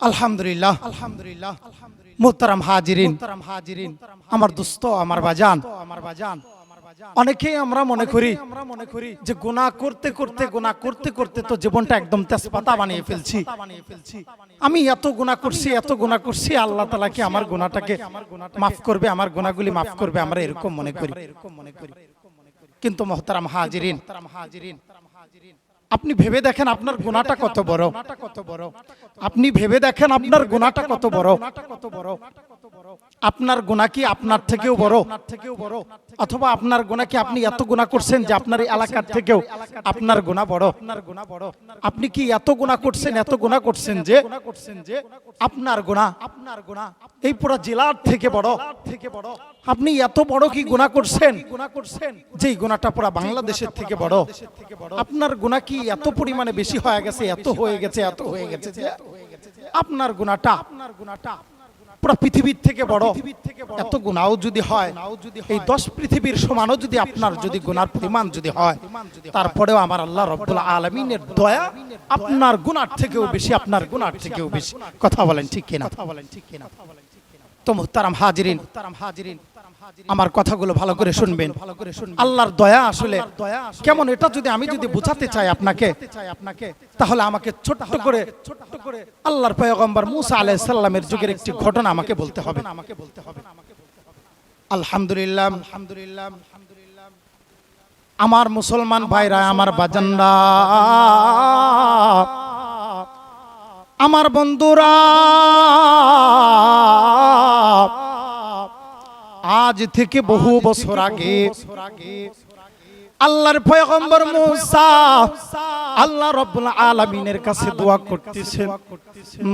আলহামদুলিল্লাহ। আলহামদুলিল্লাহ। মোহতারাম হাজিরিন। হাজিরিন। আমার দোস্ত আমার বাজান। আমার বাজান অনেকেই আমরা মনে করি আমরা মনে করি যে গুনাহ করতে করতে গুনাহ করতে করতে তো জীবনটা একদম তেজপাতা বানিয়ে ফেলছি। আমি এত গুনাহ করছি এত গুনাহ করছি আল্লাহ তাআলা কি আমার গুনাহটাকে মাফ করবে আমার গুনাহগুলি মাফ করবে আমরা এরকম মনে করি। এরকম মনে করি। কিন্তু মোহতারাম হাজিরিন। হাজিরিন। আপনি ভেবে দেখেন আপনার গোনাটা কত বড়। কত বড়। আপনি ভেবে দেখেন আপনার গোনাটা কত বড়। কত বড়। আপনার গুণা কি আপনার থেকেও বড়? থেকেও বড় অথবা আপনার গুণা কি আপনি এত গুণা করছেন যে আপনার এলাকার থেকেও আপনার গুণা বড়? আপনার গুণা বড় আপনি কি এত গুণা করছেন, এত গুণা করছেন যে যে আপনার গুণা আপনার গুণা এই পুরো জেলার থেকে বড়? থেকে বড় আপনি এত বড় কি গুণা করছেন গুণা করছেন যেই গুণাটা পুরো বাংলাদেশের থেকে বড়? আপনার গুণা কি এত পরিমাণে বেশি হয়ে গেছে, এত হয়ে গেছে, এত হয়ে গেছে যে আপনার গুণাটা আপনার গুণাটা পুরো পৃথিবীর থেকে বড়। এত গুণাও যদি হয় এই দশ পৃথিবীর সমানও যদি আপনার যদি গুণার পরিমাণ যদি হয় তারপরেও আমার আল্লাহ রব্বুল আলমিনের দয়া আপনার গুণার থেকেও বেশি আপনার গুণার থেকেও বেশি। কথা বলেন ঠিক কিনা? কথা বলেন ঠিক কিনা। তো মুহতারাম হাজিরিন। মুহতারাম হাজিরিন। আমার কথাগুলো ভালো করে শুনবেন। ভালো করে শুনবেন আল্লাহর দয়া আসলে কেমন? এটা যদি আমি যদি বোঝাতে চাই আপনাকে আপনাকে তাহলে আমাকে ছোট্ট করে ছোট্ট করে আল্লাহর পয়গম্বর মুসা আলাইহিস সালামের যুগের একটি ঘটনা আমাকে বলতে হবে। আমাকে বলতে হবে। আলহামদুলিল্লাহ। আলহামদুলিল্লাহ। আলহামদুলিল্লাহ আমার মুসলমান ভাইরা আমার বাজানরা আমার বন্ধুরা আজ থেকে বহু বছর আগে আল্লাহর পয়গম্বর মুসা আল্লাহ রব্বুল আলামিনের কাছে দোয়া করতেছেন।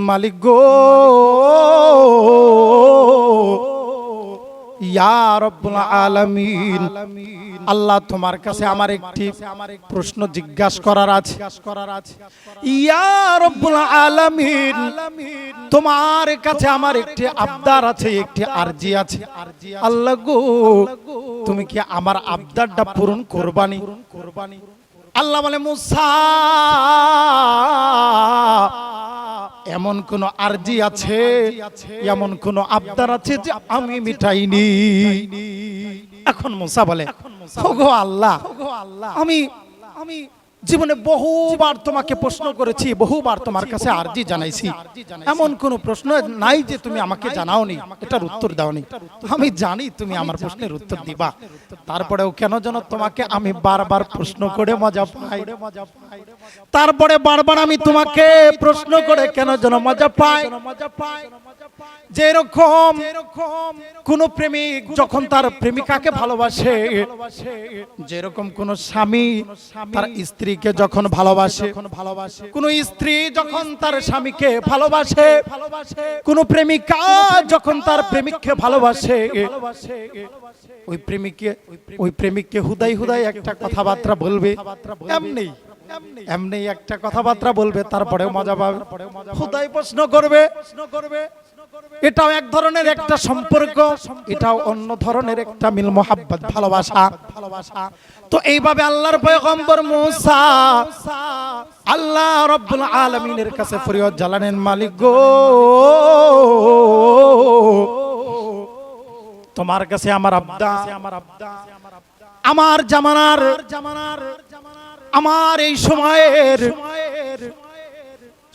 মালিক গো আল্লাহ তোমার কাছে আমার একটি প্রশ্ন জিজ্ঞাসা করার আছে। তোমার কাছে আমার একটি আবদার আছে, একটি আরজি আছে। আল্লাহ গো, তুমি কি আমার আবদারটা পূরণ করবানি? আল্লাহ বলে, মুসা এমন কোন আরজি আছে? এমন কোন আবদার আছে যে আমি মিটাইনি? এখন মুসা বলে, ওগো আল্লাহ, আমি আমি জীবনে বহুবার তোমাকে প্রশ্ন করেছি, বহুবার তোমার কাছে আরজি জানাইছি। এমন কোন প্রশ্ন নাই যে তুমি আমাকে জানাওনি, এটার উত্তর দাওনি। আমি জানি তুমি আমার প্রশ্নের উত্তর দিবা। তারপরেও কেন যেন তোমাকে আমি বারবার প্রশ্ন করে মজা পাই। তারপরে বারবার আমি তোমাকে প্রশ্ন করে কেন যেন মজা পাই। যেরকম কোন প্রেমিক যখন তার প্রেমিকাকে ভালোবাসে যেরকম কোন স্বামী তার স্ত্রীকে যখন ভালোবাসে, কোন স্ত্রী যখন তার স্বামীকে ভালোবাসে, কোন প্রেমিকা যখন তার প্রেমিককে ভালোবাসে, ওই প্রেমিককে ওই প্রেমিককে হুদাই হুদাই একটা কথাবার্তা বলবে। এমনি এমনি একটা কথাবার্তা বলবে, তারপরেও মজা পাবে। হুদাই প্রশ্ন করবে প্রশ্ন করবে এটাও এক ধরনের একটা সম্পর্ক এটাও অন্য ধরনের একটা মিল মোহাব্বত ভালোবাসা। ভালোবাসা তো এইভাবে আল্লাহর পয়গম্বর মুসা আল্লাহ রব্বুল আলামিনের কাছে ফরিয়াদ জালানেন মালিক গো তোমার কাছে আমার আব্দা আমার আব্দা আমার জামানার জামানার আমার এই সময়ের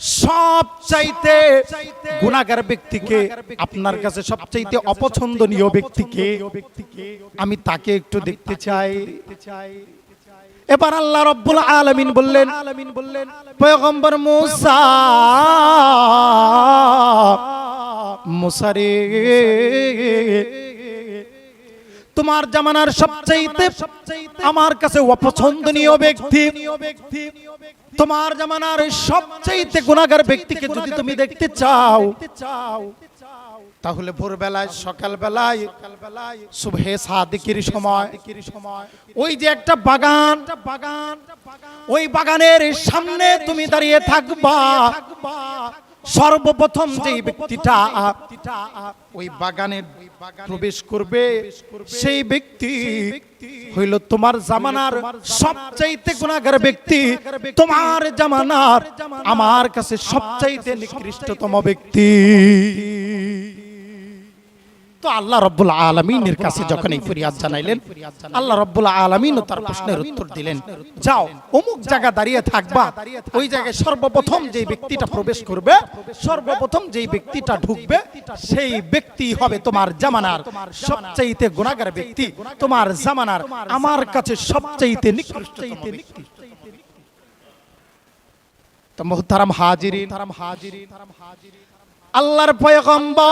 সব চাইতে গুণাগার ব্যক্তিকে আপনার কাছে সবচাইতে অপছন্দনীয় ব্যক্তিকে আমি তাকে একটু দেখতে চাই। এবার আল্লাহ রব্বুল আলামিন বললেন আলামিন বললেন পয়গম্বর মুসা মুসারে তোমার জামানার সবচাইতে আমার কাছে অপছন্দনীয় ব্যক্তি। তোমার জামানার সবচাইতে গুণাগার ব্যক্তিকে যদি তুমি দেখতে চাও তাহলে ভোরবেলায়, সকালবেলায়, শুভে সাদিকির সময়। ওই যে একটা বাগান বাগান ওই বাগানের সামনে তুমি দাঁড়িয়ে থাকবা। সর্বপ্রথম যে ব্যক্তিটা ওই বাগানের প্রবেশ করবে, সেই ব্যক্তি হইল তোমার জামানার সবচাইতে গুণাগার ব্যক্তি। তোমার জামানার আমার কাছে সবচাইতে নিকৃষ্টতম ব্যক্তি। তো আল্লাহ রব্বুল আলমিনের কাছে যখন এই ফরিয়াদ জানাইলেন আল্লাহ রব্বুল আলমিন তার প্রশ্নের উত্তর দিলেন। যাও অমুক জায়গা দাঁড়িয়ে থাকবা। ওই জায়গায় সর্বপ্রথম যে ব্যক্তিটা প্রবেশ করবে সর্বপ্রথম যে ব্যক্তিটা ঢুকবে সেই ব্যক্তি হবে তোমার জামানার সবচাইতে গুণাগার ব্যক্তি তোমার জামানার আমার কাছে সবচাইতে নিকৃষ্টতম ব্যক্তি। তো মোহতারাম হাজিরিন হাজিরিন। আল্লাহর পয়গম্বর।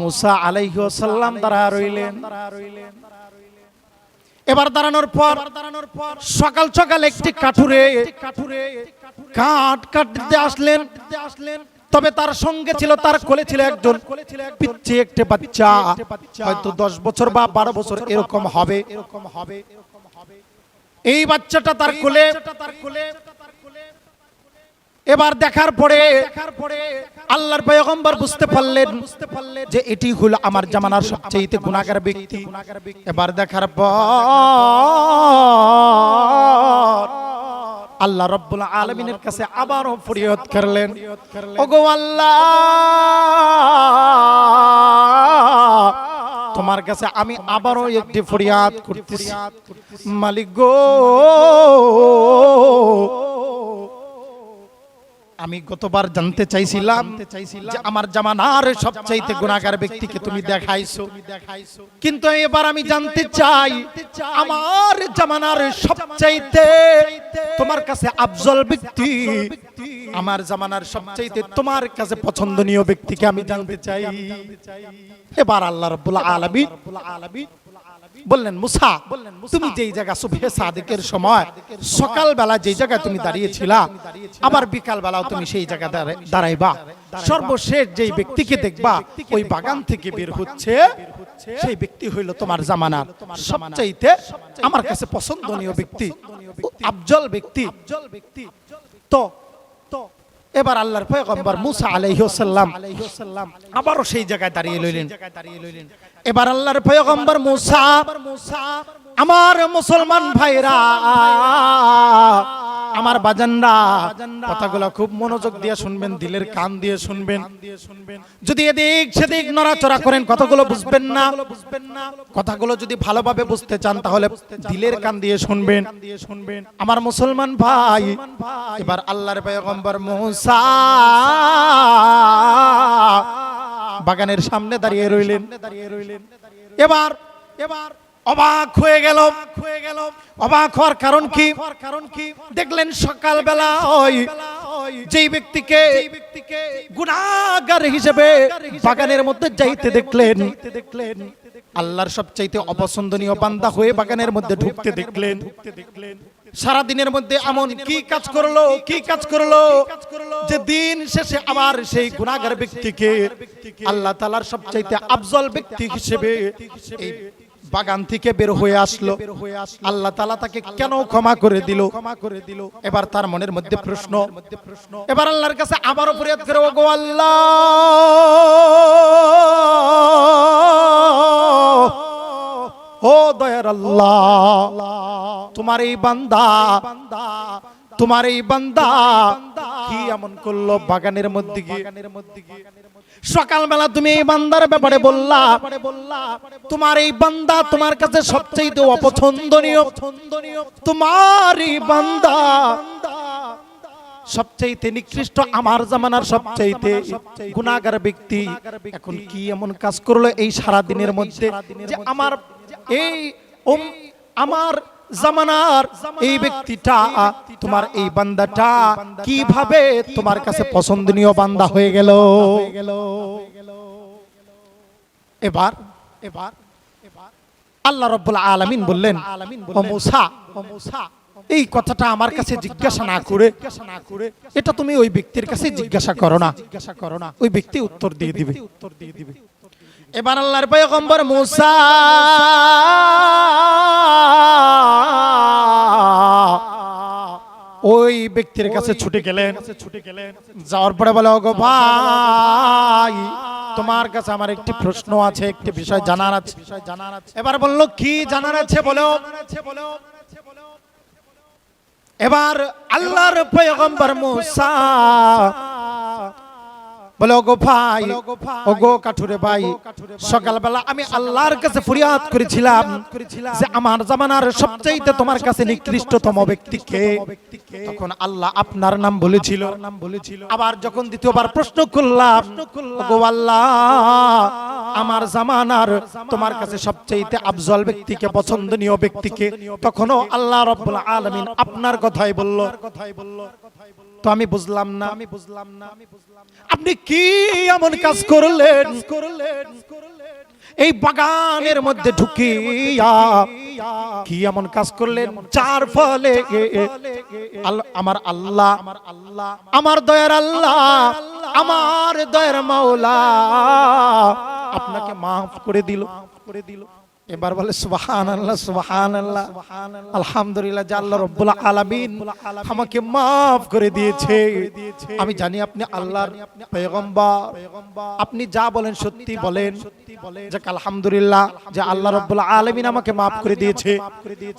মুসা আলাইহি সাল্লাম দাঁড়া রইলেন। এবার দাঁড়ানোর পর দাঁড়ানোর পর সকাল সকাল একটি কাঠুরে কাঠ কাটতে আসলেন। আসলেন তবে তার সঙ্গে ছিল, তার কোলে ছিল একজন পিচ্ছি একটি বাচ্চা। হয়তো দশ বছর বা বারো বছর এরকম হবে। এরকম হবে এই বাচ্চাটা তার কোলে তার কোলে এবার দেখার পরে দেখার পরে আল্লাহর পয়গম্বর বুঝতে পারলেন বুঝতে পারলেন যে এটি হলো আমার জামানার সবচেয়ে গুণাগার ব্যক্তি। এবার দেখার পর আল্লাহ রব্বুল আলমিনের কাছে আবারও ফরিয়াদ করলেন। ওগো আল্লাহ তোমার কাছে আমি আবারও একটি ফরিয়াদ করতেছি। মালিক গো আমি গতবার জানতে চাইছিলাম যে আমার জামানার সবচাইতে গুণাগার ব্যক্তিকে তুমি দেখাইছো। কিন্তু এবার আমি জানতে চাই আমার জামানার সবচাইতে তোমার কাছে আফজল ব্যক্তি। আমার জামানার সবচাইতে তোমার কাছে পছন্দনীয় ব্যক্তিকে আমি জানতে চাই। এবার আল্লাহ রাব্বুল আলামিন বললেন মুসা তুমি যেই জায়গা সুবহে সাদিকের সময় সকালবেলা যেই জায়গায় তুমি দাঁড়িয়েছিলা আবার বিকাল বেলাও তুমি সেই জায়গা দাঁড়াইবা। সর্বশেষ যেই ব্যক্তিকে দেখবা ওই বাগান থেকে বের হচ্ছে সেই ব্যক্তি হইল তোমার জামানার। সবচাইতে আমার কাছে পছন্দনীয় ব্যক্তি আফজল ব্যক্তি। তো তো এবার আল্লাহর পয়গম্বর মুসা আলাইহিস সালাম আবারও সেই জায়গায় দাঁড়িয়ে লইলেন। এবার আল্লাহর পয়গম্বর মুসা, আমার মুসলমান ভাইরা, আমার বাজানরা, কথাগুলো খুব মনোযোগ দিয়ে শুনবেন, দিলের কান দিয়ে শুনবেন। যদি এদিক সেদিক নড়াচড়া করেন, কথাগুলো বুঝবেন না। কথাগুলো যদি ভালোভাবে বুঝতে চান, তাহলে দিলের কান দিয়ে শুনবেন। আমার মুসলমান ভাই, এবার আল্লাহর পয়গম্বর মুসা বাগানের সামনে দাঁড়িয়ে রইলেন। এবার এবার অবাক হয়ে গেল হয়ে গেল অবাক হওয়ার কারণ কি? কারণ কি? দেখলেন সকালবেলা ওই যেই ব্যক্তিকে গুণাগার হিসেবে বাগানের মধ্যে যাইতে দেখলেন। দেখলেন। আল্লাহর সবচাইতে অপছন্দনীয় বান্দা হয়ে বাগানের মধ্যে ঢুকতে দেখলেন। ঢুকতে দেখলেন। সারা দিনের মধ্যে এমন কি কাজ করল কি কাজ করল? যে দিন শেষে আবার সেই গুণাগার ব্যক্তিকে আল্লাহ তালার সবচাইতে আফজল ব্যক্তি হিসেবে এই বাগান থেকে বের হয়ে আসলো। আল্লাহ তালা তাকে কেন ক্ষমা করে দিল? ক্ষমা করে দিল? এবার তার মনের মধ্যে প্রশ্ন। এবার আল্লাহর কাছে আবারও ফরিয়াদ করে ওগো আল্লাহ! দয়ার আল্লাহ। তোমার এই বান্দা, তোমার এই বান্দা কি এমন করল বাগানের মধ্যে গিয়ে? সকালবেলা তুমি এই বান্দার ব্যাপারে বললা, তোমার এই বান্দা তোমার কাছে সবচেয়ে অপছন্দনীয়, তোমার এই বান্দা সবচাইতে নিকৃষ্ট আমার জামানার সবচাইতে গুণাগার ব্যক্তি। এখন কি এমন কাজ করল এই সারা দিনের মধ্যে যে আমার এই আমার জামানার এই ব্যক্তিটা, তোমার এই বান্দাটা কীভাবে তোমার কাছে পছন্দনীয় বান্দা হয়ে গেল? এবার এবার এবার। আল্লাহ রব্বুল আলামিন বললেন, ও মুসা, ও এই কথাটা আমার কাছে জিজ্ঞাসা না করে এটা তুমি ওই ব্যক্তির কাছে জিজ্ঞাসা করো না। জিজ্ঞাসা করো না। ওই ব্যক্তি উত্তর দিয়ে দিবে। উত্তর দিয়ে দিবে। এবার আল্লাহর পয়গম্বর মুসা ওই ব্যক্তির কাছে ছুটে গেলেন। ছুটে গেলেন। যাওয়ার পরে বলে ওগো ভাই তোমার কাছে আমার একটি প্রশ্ন আছে একটি বিষয় জানার আছে। বিষয় জানার আছে। এবার বলল কি জানার আছে? বলো। এবার আল্লাহর পয়গম্বর মুসা বলে ওগো ভাই ওগো কাঠুরে ভাই সকালবেলা আমি আল্লাহর কাছে ফরিয়াদ করেছিলাম যে আমার জামানার সবচাইতে তোমার কাছে নিকৃষ্টতম ব্যক্তিকে? তখন আল্লাহ আপনার নাম বলেছিল। আবার যখন দ্বিতীয়বার প্রশ্ন করলাম ওগো আল্লাহ আমার জামানার তোমার কাছে সবচাইতে আফজল ব্যক্তিকে পছন্দনীয় ব্যক্তিকে তখনও আল্লাহ রব্বুল আলামিন আপনার কথাই বলল। কথাই বলল। তো আমি বুঝলাম না। আমি বুঝলাম না। আপনি কি এমন কাজ করলেন? এই বাগানের মধ্যে ঢুকিয়া কি এমন কাজ করলেন? চার ফলে আল- আমার আল্লাহ আমার আল্লাহ আমার দয়ার আল্লাহ আমার দয়ার মাওলা আপনাকে মাফ করে দিল করে দিল। এবার বলে সুবাহান আল্লাহ সুবাহান আল্লাহ আলহামদুলিল্লাহ আল্লাহ রব্বুল আলামিন আমাকে মাফ করে দিয়েছে। আমি জানি আপনি আল্লাহর পয়গম্বর। আপনি যা বলেন, সত্যি বলেন। যে আলহামদুলিল্লাহ, যে আল্লাহ রব্বুল আলামিন আমাকে মাফ করে দিয়েছে।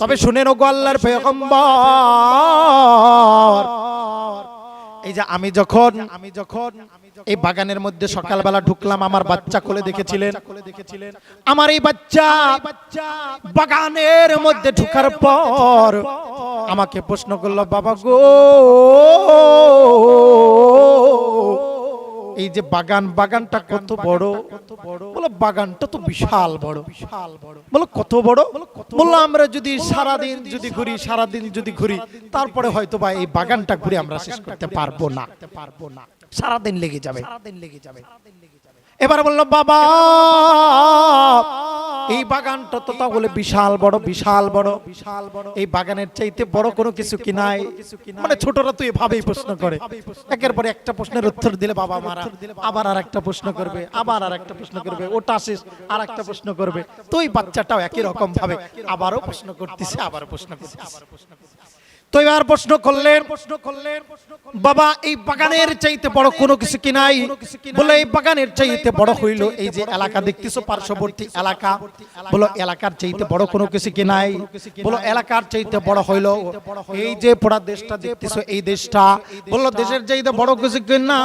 তবে শুনেন ওগো আল্লাহর পয়গম্বর। এই যে আমি যখন আমি যখন এই বাগানের মধ্যে সকালবেলা ঢুকলাম আমার বাচ্চা কোলে দেখেছিলেন। আমার এই বাচ্চা বাগানের মধ্যে ঢুকার পর আমাকে প্রশ্ন করল বাবা গো এই যে বাগান বাগানটা কত বড়? বলো বাগানটা তো বিশাল বড়। বিশাল বড়। বলো কত বড়? বলল আমরা যদি সারাদিন যদি ঘুরি সারাদিন যদি ঘুরি তারপরে হয়তো বা এই বাগানটা ঘুরে আমরা শেষ করতে পারব না। পারব না। সারা দিন লেগে যাবে। সারা দিন লেগে যাবে। এবার বলল বাবা এই বাগানটা তো তাহলে বিশাল বড় বিশাল বড়। বিশাল বড় এই বাগানের চাইতে বড় কোনো কিছু কি নাই? মানে ছোটরা তো এভাবেই প্রশ্ন করে। একের পর একটা প্রশ্নের উত্তর দিলে বাবা মারা। আবার আর একটা প্রশ্ন করবে আবার আর একটা প্রশ্ন করবে ওটা শেষ আর একটা প্রশ্ন করবে। তো এই বাচ্চাটাও একই রকম ভাবে আবারও প্রশ্ন করতেছে আবারও প্রশ্ন করতেছে। তো এবার প্রশ্ন করলেন প্রশ্ন করলেন বাবা, এই বাগানের চাইতে বড় কোনো কিছু কি নাই? বলে, এই বাগানের চাইতে বড় হইল এই যে এলাকা। দেখতেছো পার্শ্ববর্তী এলাকা। বলো, এলাকার চাইতে বড় কোনো কিছু কি নাই? বলো, এলাকার চাইতে বড় হইল এই যে পুরা দেশটা, দেখতেছো এই দেশটা। বলল দেশের চাইতে বড় কিছু কি নাই?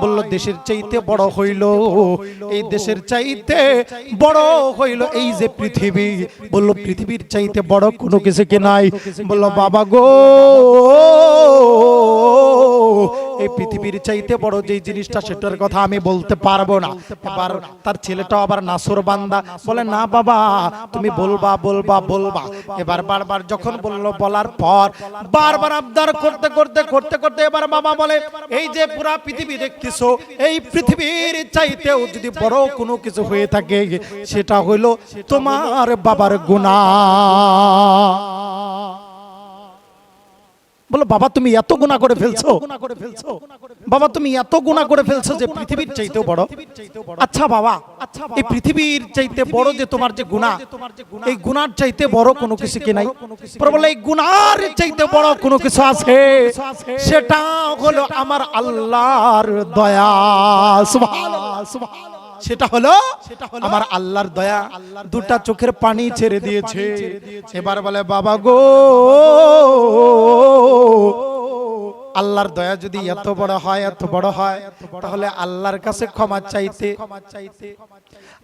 বলল দেশের চাইতে বড় হইল এই দেশের চাইতে বড় হইল এই যে পৃথিবী। বলল পৃথিবীর চাইতে বড় কোনো কিছু কে নাই। বলল বাবা গো! এই পৃথিবীর চাইতে বড় যে জিনিসটা, সেটার কথা আমি বলতে পারব না। তার ছেলেটাও আবার নাসর বান্দা। বলে, না বাবা, তুমি বলবা বলবা বলবা। এবার বারবার যখন বলল, বলার পর বারবার আবদার করতে করতে করতে করতে এবার বাবা বলে, এই যে পুরা পৃথিবী দেখতেছো, এই পৃথিবীর চাইতেও যদি বড় কোনো কিছু হয়ে থাকে, সেটা হইল তোমার বাবার গুণা বলো বাবা তুমি এত গুণা করে ফেলছো। বাবা তুমি এত গুণা করে ফেলছো যে পৃথিবীর চাইতেও বড়। আচ্ছা বাবা আচ্ছা এই পৃথিবীর চাইতে বড় যে তোমার যে গুণা এই গুণার চাইতে বড় কোনো কিছু কি নাই। বলে এই গুণার চাইতে বড় কোনো কিছু আছে? সেটা হলো আমার আল্লাহর দয়া। সুবহানাল্লাহ সুবহানাল্লাহ। সেটা হলো আমার আল্লাহর দয়া। দুটা চোখের পানি ছেড়ে দিয়েছে। এবার বলে বাবা গো আল্লাহর দয়া যদি এত বড় হয় এত বড় হয় তাহলে আল্লাহর কাছে ক্ষমা চাইতে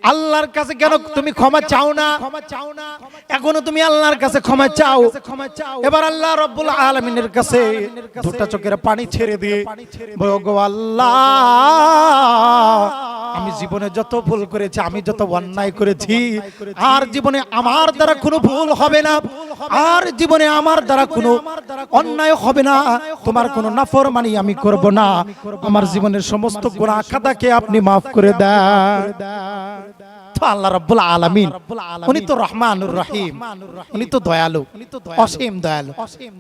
আল্লাহর কাছে কেন তুমি ক্ষমা চাও না? ক্ষমা চাও না? এখনও তুমি আল্লাহর কাছে ক্ষমা চাও। ক্ষমা চাও। এবার আল্লাহ রব্বুল আলামিনের কাছে দুটা চোখের পানি ছেড়ে দিয়ে গো আল্লাহ। আমি জীবনে যত ভুল করেছি আমি যত অন্যায় করেছি আর জীবনে আমার দ্বারা কোনো ভুল হবে না। আর জীবনে আমার দ্বারা কোনো অন্যায় হবে না। তোমার কোনো নাফরমানি আমি করব না। আমার জীবনের সমস্ত গুনাহ খাতাকে আপনি মাফ করে দেন। তো আল্লাহ রাব্বুল আলামিন। উনি তো রহমানুর রহিম। উনি তো দয়ালু। অসীম দয়ালু।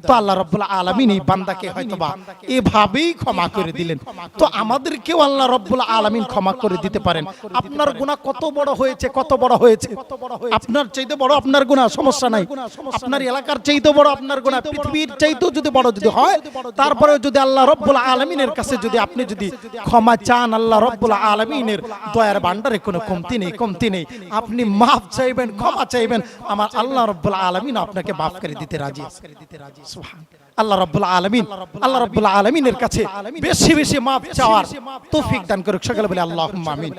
তো আল্লাহ রাব্বুল আলামিন এই বান্দাকে হয়তোবা এভাবেই ক্ষমা করে দিলেন। তো আমাদেরকেও আল্লাহ রাব্বুল আলামিন ক্ষমা করে দিতে পারেন। আপনার গুনাহ কত বড় হয়েছে কত বড় হয়েছে? আপনার চাইতে বড় আপনার গুনাহ সমস্যা নাই। আপনার এলাকার চাইতে বড় আপনার গুনাহ পৃথিবীর চাইতেও যদি বড় যদি হয় তারপরে যদি আল্লাহ রব্বুল আলমিনের কাছে যদি আপনি যদি ক্ষমা চান আল্লাহ রব্বুল আলমিনের দয়ার ভান্ডারে কোনো কমতি নেই কমতি নেই। আপনি মাফ চাইবেন, ক্ষমা চাইবেন। আমার আল্লাহ রব্বুল আলমিন আপনাকে মাফ করে দিতে রাজি আল্লাহ রব্বুল আলমিন, আল্লাহ রব্বুল আলমিনের কাছে বেশি বেশি মাফ চাওয়ার তৌফিক দান করুক। সকালে বলে আল্লাহ আমিন।